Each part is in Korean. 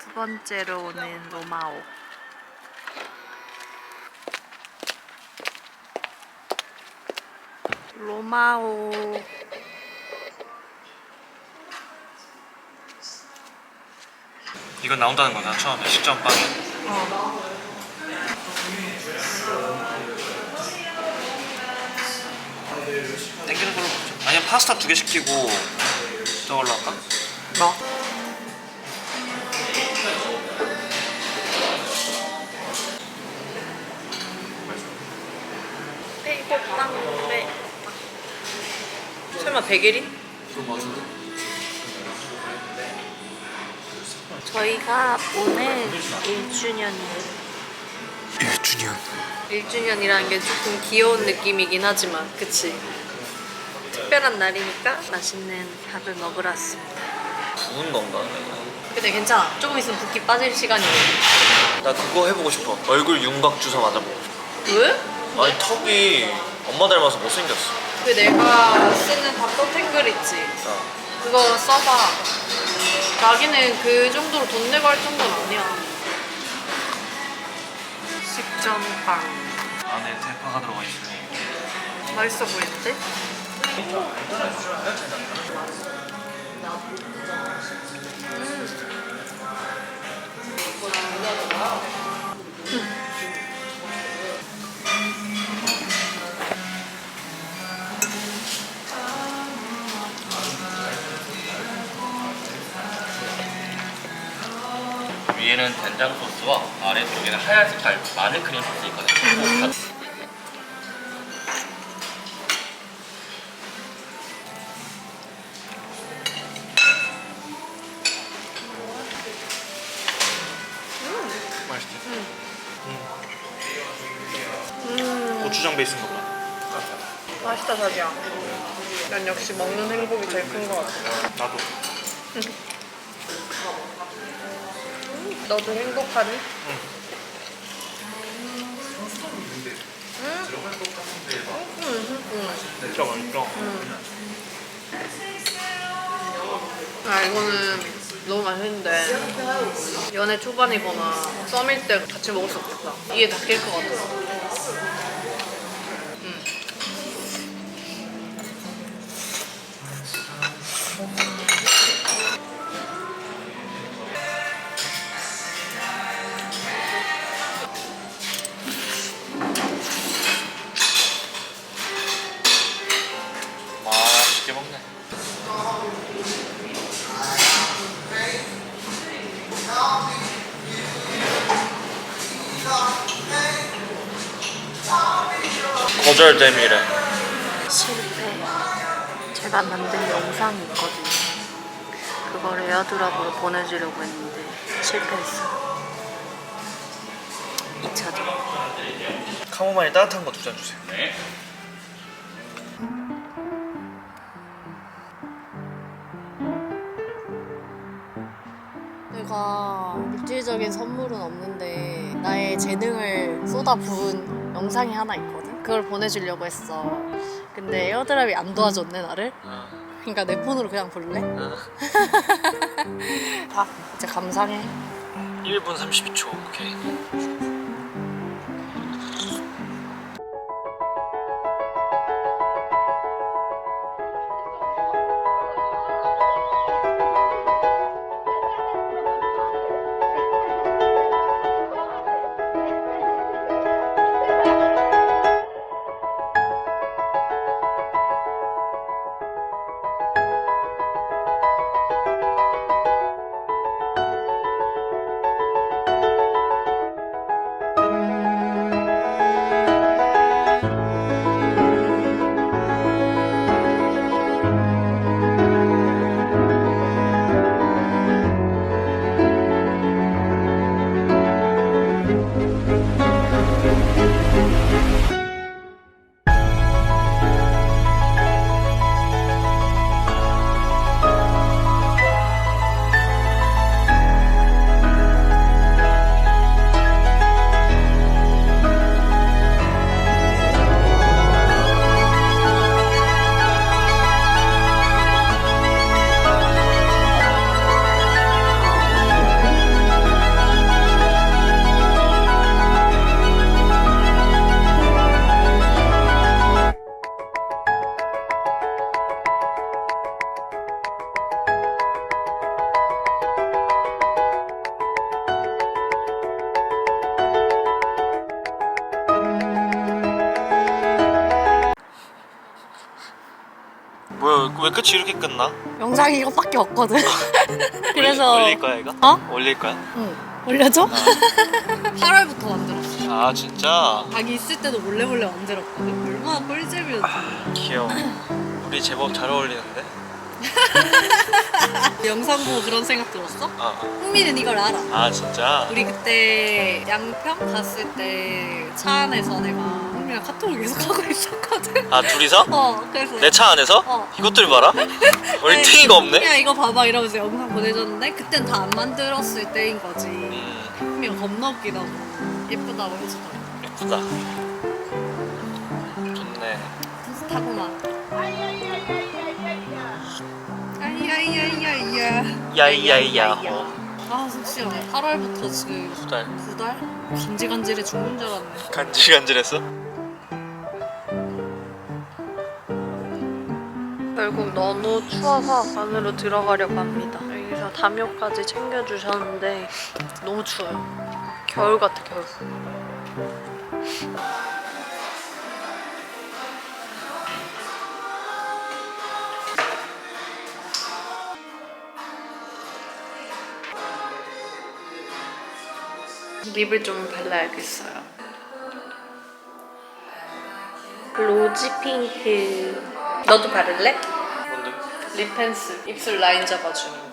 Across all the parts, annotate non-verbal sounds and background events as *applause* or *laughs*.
두 번째로 오는 로마오. 로마오. 이건 나온다는 거다 처음에 식전빵에 어. 땡기는 걸로 먹자 아니면 파스타 두 개 시키고 백일이? 뭐 저희가 오늘 1주년이에요. 1주년. 1주년이라는 게 조금 귀여운 느낌이긴 하지만, 그치? 특별한 날이니까 맛있는 밥을 먹으러 왔습니다. 부은 건가? 근데 괜찮아. 조금 있으면 붓기 빠질 시간이 오고. 나 그거 해보고 싶어. 얼굴 윤곽 주사 맞아보고 싶어. 왜? 아니 턱이 엄마 닮아서 못생겼어. 그 내가 쓰는 닥터 탱글 있지? 어. 그거 써봐. 자기는 그 정도로 돈 내고 할 정도는 아니야. 식전빵. 안에 대파가 들어가 있어 맛있어 보이는데? 위에는 된장 소스와 아래쪽에는 하얀색 달 마늘 크림 소스 있거든요. 맛있지? 응 고추장 베이스인가 보다 맛있다, 자기야. 난 역시 먹는 행복이 제일 큰 것 같아. 나도 *laughs* 너도 행복하니? 진짜 맛있다. 아 이거는 너무 맛있는데. 연애 초반이거나 썸일 때 같이 먹을 수 없겠다. 이게 다 깰 것 같아 거절됨이래. 실패. 제가 만든 영상이 있거든요. 그걸 에어드랍으로 보내주려고 했는데 실패했어요. 2차전 카모마일 따뜻한 거 두 잔 주세요. 내가 물질적인 선물은 없는데 나의 재능을 쏟아 부은 영상이 하나 있거든. 그걸 보내주려고 했어. 근데 에어드랍이 안 도와줬네 나를. 그러니까 내 폰으로 그냥 볼래? *laughs* 자 이제 감상해. 1분 32초 오케이 끝나? 영상이 이것밖에 없거든. *laughs* 그래서 올릴 거야 이거? 어? 올릴 거야? 응. 올려줘? *laughs* 8월부터 만들었어. 아 진짜 자기 있을 때도 몰래 몰래 만들었거든. 얼마나 꿀잼이었어. 귀여워. *laughs* 우리 제법 잘 어울리는데? 영상 보고 그런 생각 들었어? 아, 흥미는 이걸 알아. 아 진짜? 우리 그때 양평 갔을 때 차 안에서 내가 흥미랑 카톡을 계속 하고 있었거든. 아 둘이서? 어, 그래서 내 차 안에서? 어. 이것들 봐라. *laughs* 얼탱이가 없네. 야 이거 봐봐 이러면서 영상 보내줬는데 그땐 다 안 만들었을 때인 거지. 음 흥미가 겁나 웃기다고 예쁘다고 해주더라고. 예쁘다. 좋네. 비슷하구만. 아이야이야이야이야. 야이야이야호. 아 속시원해. 8월부터 지금 두 달. 두 달? 간질간질해 죽는 줄 알았네. 간질간질했어? 결국 너무 추워서 안으로 들어가려고 합니다. 여기서 담요까지 챙겨주셨는데 너무 추워요. 겨울 같아 겨울. 립을 좀 발라야겠어요. 로지 핑크. 너도 바를래? 뭔데? 립펜슬 입술 라인 잡아주는 거.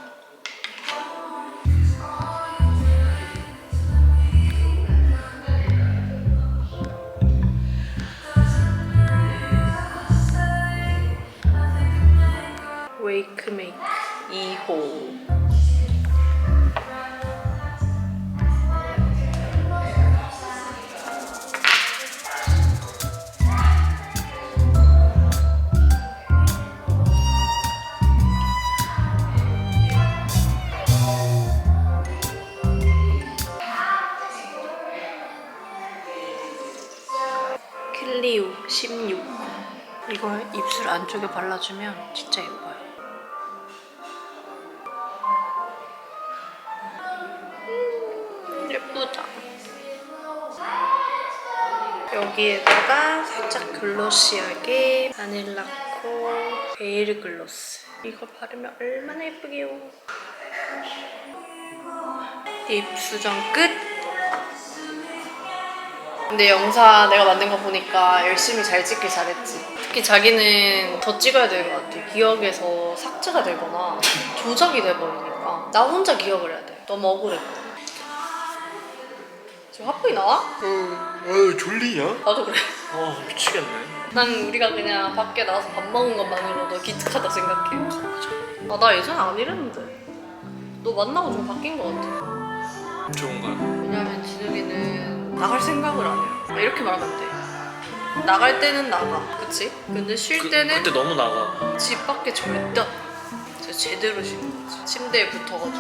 웨이크메이크 2호 발라주면 진짜 예뻐요. 음, 예쁘다. 여기에다가 살짝 글로시하게 바닐라코 베일 글로스. 이거 바르면 얼마나 예쁘게요. 립 수정 끝. 근데 영상 내가 만든 거 보니까 열심히 잘 찍길 잘했지. 특히 자기는 더 찍어야 될것 같아. 기억에서 삭제가 되거나 *laughs* 조작이 돼버리니까 나 혼자 기억을 해야 돼. 너무 억울해. 지금 화풍이 나와? 어, 졸리냐? 나도 그래. 어 미치겠네. 난 우리가 그냥 밖에 나가서 밥 먹은 것만으로도 기특하다 생각해. 아, 나 예전에 안 이랬는데. 너 만나고 좀 바뀐 것 같아. 좋은 거야. 왜냐면 진욱이는 나갈 생각을 안 해요. 아, 이렇게 말하면 안 돼. 나갈 때는 나가, 그치? 근데 쉴 그, 때는 그때 너무 나가. 집 밖에 절대 안 나가. 진짜 제대로 쉬는 거지. 침대에 붙어가지고.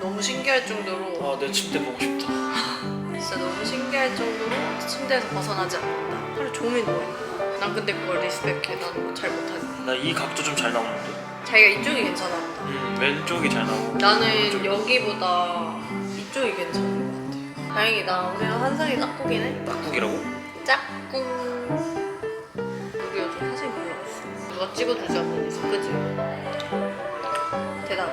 너무 신기할 정도로, 아 내 침대 보고 싶다. *laughs* 진짜 너무 신기할 정도로 침대에서 벗어나지 않는다. 하루 종일 누워있는 난 근데 그걸 리스펙해. 난잘 못하니까. 나 이 각도 좀 잘 나오는데. 자기가 이쪽이 괜찮아 본다. 음 왼쪽이 잘 나오고. 나는 여기보다 이쪽이 괜찮은 것 같아. 다행이다. 우리는 환상이 짝꿍이네. 낙국이라고? 짝꿍. 우리 요즘 사진 없어. 누가 찍어주지 않는 이상, 그지? 대답.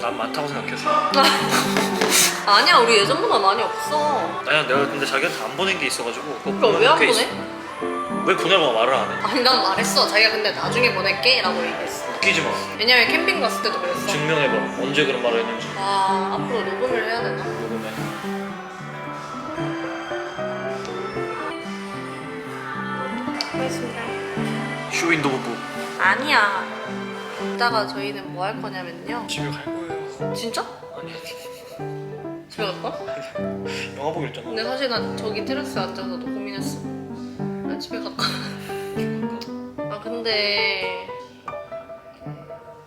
난 많다고 생각했어. *laughs* 아니야, 우리 예전보다 많이 없어. 아니야 내가 근데 자기한테 안 보낸 게 있어가지고. 그거 그걸 왜안꽤 보내? 있어. 왜 보내라고 말을 안 해? 아니, 난 말했어. 자기가 근데 나중에 보낼게. 라고 얘기했어. 웃기지 마. 왜냐면 캠핑 갔을 때도 그랬어. 증명해봐. 언제 그런 말을 했는지. 아, 앞으로 녹음을 해야 되나? 하겠습니다. 쇼윈도 부부. 아니야. 이따가 저희는 뭐 할 거냐면요. 집에 갈 거예요. 진짜? 아니 집에 갈 거야? *laughs* 영화 보기로 했잖아. 근데 사실 난 저기 테라스에 앉아서도 고민했어. 난 집에 갈까? *laughs* 아 근데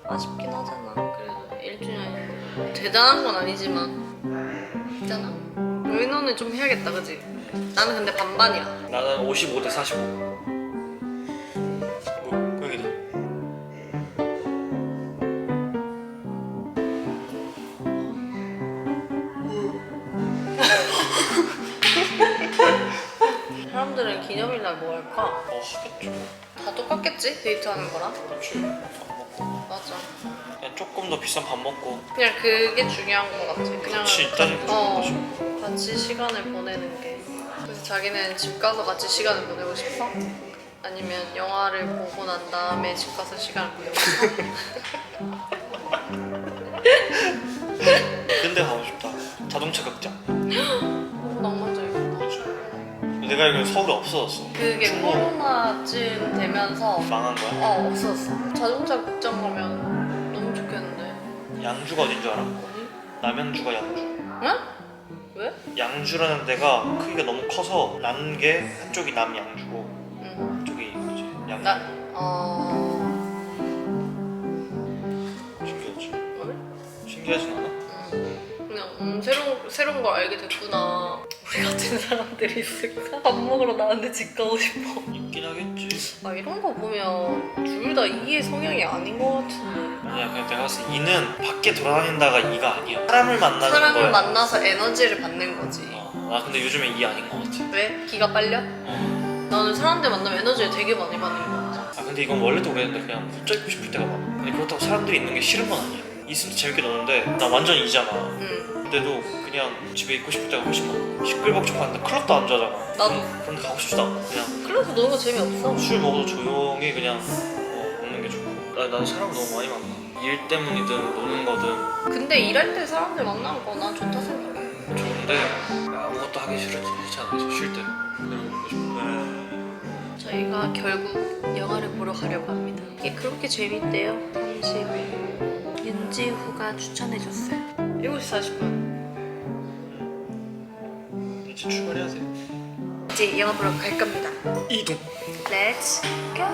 아쉽긴 하잖아. 그래도 1주년인데 대단한 건 아니지만 있잖아. 의논을 좀 해야겠다, 그지? 나는 근데 반반이야. 나는 55 대 45. 똑같겠지? 데이트하는 거랑? 그렇지. 밥 먹고. 조금 더 비싼 밥 먹고 그냥 그게 중요한 것 같아. 그냥 같이 가- 어, 같이 시간을 보내는 게. 그래서 자기는 집 가서 같이 시간을 보내고 싶어? 아니면 영화를 보고 난 다음에 집 가서 시간을 보내고 싶어? 근데 가고 싶다 자동차 극장 *gasps* 어, 낭만적이다. 내가 알기로 서울에 없어졌어 그게 코로나쯤 되면서 망한 거야? 어 없었어. 자동차 극장 가면 너무 좋겠는데. 양주가 어딘 줄 알아? 어디? 남양주가 양주 응? 왜? 양주라는 데가 크기가 너무 커서 난게 한쪽이 남양주고 응. 한쪽이 이제 양주 나 어. 신기하지? 왜? 신기하진 않아? 그냥 음, 새로운 새로운 걸 알게 됐구나. 우리 같은 사람들이 있을까? 밥 먹으러 나왔는데 집 가고 싶어. 있긴 하겠지 아 이런 거 보면 둘 다 이의 성향이 아닌 것 같은데. 아니야 그냥 내가 봤을 때 이는 밖에 돌아다닌다가 이가 아니야 사람을 만나는 사람을 거야 만나서 에너지를 받는 거지. 어, 나 근데 요즘에 이 아닌 것 같아 왜? 기가 빨려? 어. 나는 사람들 만나면 에너지를 되게 많이 받는 것 같아. 아 근데 이건 원래도 그랬는데 그냥 붙어 있고 싶을 때가 많아 근데 그렇다고 사람들이 있는 게 싫은 건 아니야 있으면 재밌게 노는데 나 완전 이잖아 응. 근데도 그냥 집에 있고 싶을 때가 훨씬 많아 시끌벅적한데 클럽도 안 좋아하잖아 나도. 그런데 가고 싶지도 않고 그냥 클럽에서 노는 거 재미없어. 술 먹어도 조용히 그냥 어, 먹는 게 좋고 나, 난 사람 너무 많이 만나 일 때문이든 노는 거든 근데 일할 때 사람들 만나는 거 난 좋다 생각해. 좋은데 아무것도 하기 싫지 않아 쉴때 그냥 먹고 싶어 저희가 결국 영화를 보러 가려고 합니다. 이게 그렇게 재밌대요. 당시 윤지후가 추천해줬어요. 7시 40분. 이제 출발해야 돼 이제 보러 갈 겁니다. 이동 Let's go.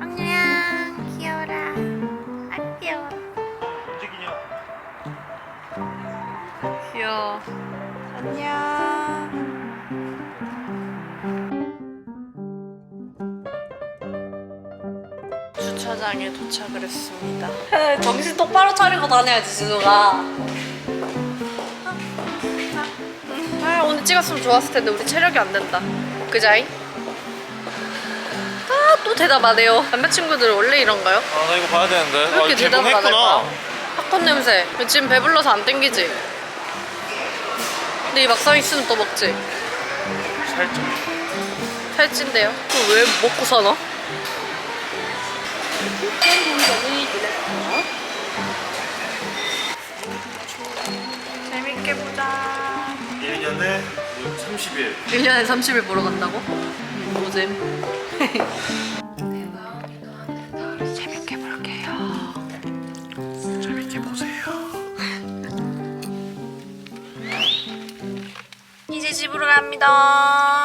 안녕. 귀여워라. 아 귀여워. 움직이냐 귀여워. 안녕. 주차장에 도착을 했습니다. 정신 똑바로 차리고 다녀야지, 지수가. 아, 오늘 찍었으면 좋았을 텐데 우리 체력이 안 된다. 그자잉? 아, 또 대답 안 해요. 남자친구들 원래 이런가요? 아 나 이거 봐야 되는데 왜 이렇게 아, 대답을 안. 할까? 팝콘 냄새. 지금 배불러서 안 땡기지? 근데 이 막상 있으면 또 먹지? 살짝 살찐데요? 그럼 왜 먹고 사나? 재밌게 보자. 1년에 30일 1년에 30일 보러 간다고? 노잼. 재밌게 볼게요. 재밌게 보세요 이제 집으로 갑니다.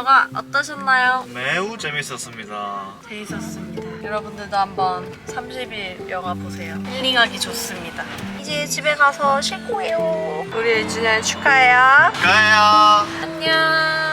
영화 어떠셨나요? 매우 재밌었습니다 재밌었습니다. 여러분들도 한번 30일 영화 보세요. 힐링하기 좋습니다. 이제 집에 가서 쉴 거예요. 우리 1주년 축하해요. 가요 안녕.